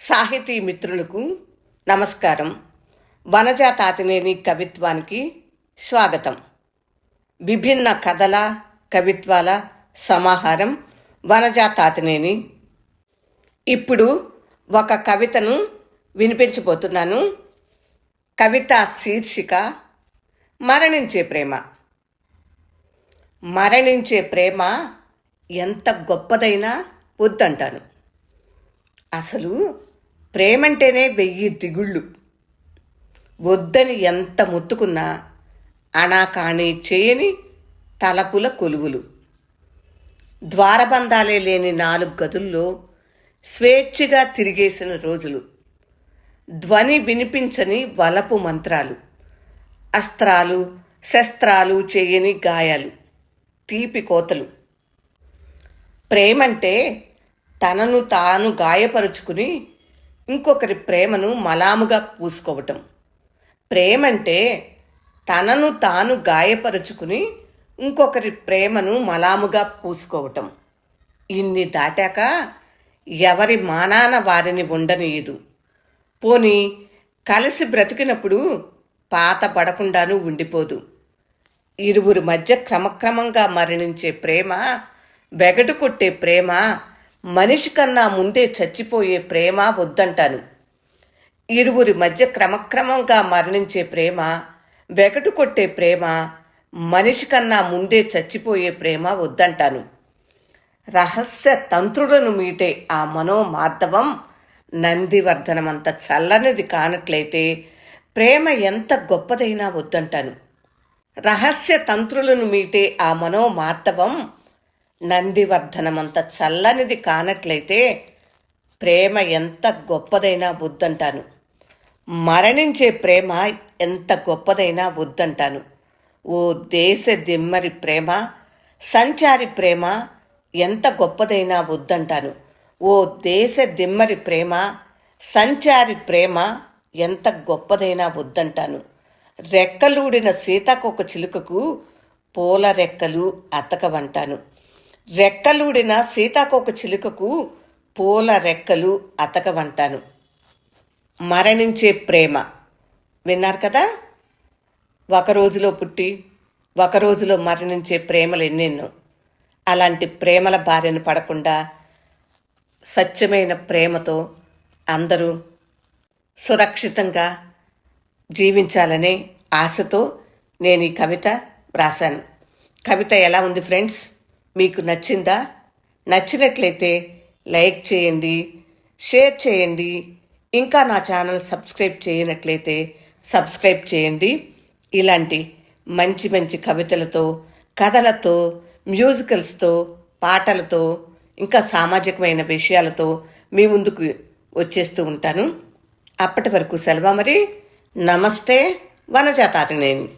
సాహితీ మిత్రులకు నమస్కారం. వనజా తాతినేని కవిత్వానికి స్వాగతం. విభిన్న కథల కవిత్వాల సమాహారం వనజా తాతినేని. ఇప్పుడు ఒక కవితను వినిపించబోతున్నాను. కవిత శీర్షిక మరణించే ప్రేమ. మరణించే ప్రేమ ఎంత గొప్పదైనా వద్దంటాను. అసలు ప్రేమంటేనే వెయ్యి దిగుళ్ళు. వద్దని ఎంత మొత్తుకున్నా అనాకాని చేయని తలపుల కొలువులు. ద్వారబంధాలే లేని నాలుగు గదుల్లో స్వేచ్ఛగా తిరిగేసిన రోజులు. ధ్వని వినిపించని వలపు మంత్రాలు. అస్త్రాలు శస్త్రాలు చేయని గాయాలు. తీపి కోతలు. ప్రేమంటే తనను తాను గాయపరుచుకుని ఇంకొకరి ప్రేమను మలాముగా పూసుకోవటం. ప్రేమంటే తనను తాను గాయపరుచుకుని ఇంకొకరి ప్రేమను మలాముగా పూసుకోవటం. ఇన్ని దాటాక ఎవరి మానాన వారిని ఉండనీయదు. పోని కలిసి బ్రతికినప్పుడు పాత పడకుండాను ఉండిపోదు. ఇరువురి మధ్య క్రమక్రమంగా మరణించే ప్రేమ వెగటు కొట్టే ప్రేమ మనిషి కన్నా ముందే చచ్చిపోయే ప్రేమ వద్దంటాను. ఇరువురి మధ్య క్రమక్రమంగా మరణించే ప్రేమ వెగటు కొట్టే ప్రేమ మనిషి కన్నా ముందే చచ్చిపోయే ప్రేమ వద్దంటాను. రహస్య తంత్రులను మీటే ఆ మనోమార్ధవం నందివర్ధనమంత చల్లనిది కానట్లయితే ప్రేమ ఎంత గొప్పదైనా వద్దంటాను. రహస్య తంత్రులను మీటే ఆ మనోమార్ధవం నందివర్ధనమంత చల్లనిది కానట్లయితే ప్రేమ ఎంత గొప్పదైనా వద్దంటాను. మరణించే ప్రేమ ఎంత గొప్పదైనా వద్దంటాను. ఓ దేశ దిమ్మరి ప్రేమ సంచారి ప్రేమ ఎంత గొప్పదైనా వద్దంటాను. ఓ దేశ దిమ్మరి ప్రేమ సంచారి ప్రేమ ఎంత గొప్పదైనా వద్దంటాను. రెక్కలూడిన సీతాకొక చిలుకకు పూల రెక్కలు అతకవంటాను. రెక్కలూడిన సీతాకోక చిలుకకు పూల రెక్కలు అతకవంటాను. మరణించే ప్రేమ. విన్నారు కదా? ఒక రోజులో పుట్టి ఒక రోజులో మరణించే ప్రేమలు ఎన్నెన్నో. అలాంటి ప్రేమల బారిన పడకుండా స్వచ్ఛమైన ప్రేమతో అందరూ సురక్షితంగా జీవించాలనే ఆశతో నేను ఈ కవిత వ్రాసాను కవిత ఎలా ఉంది ఫ్రెండ్స్? మీకు నచ్చిందా? నచ్చినట్లయితే లైక్ చేయండి షేర్ చేయండి. ఇంకా నా ఛానల్ సబ్స్క్రైబ్ చేయనట్లయితే సబ్స్క్రైబ్ చేయండి. ఇలాంటి మంచి మంచి కవితలతో కథలతో మ్యూజికల్స్తో పాటలతో ఇంకా సామాజికమైన విషయాలతో మీ ముందుకు వచ్చేస్తూ ఉంటాను. అప్పటి వరకు సెలవు మరి నమస్తే వనజాతారినేని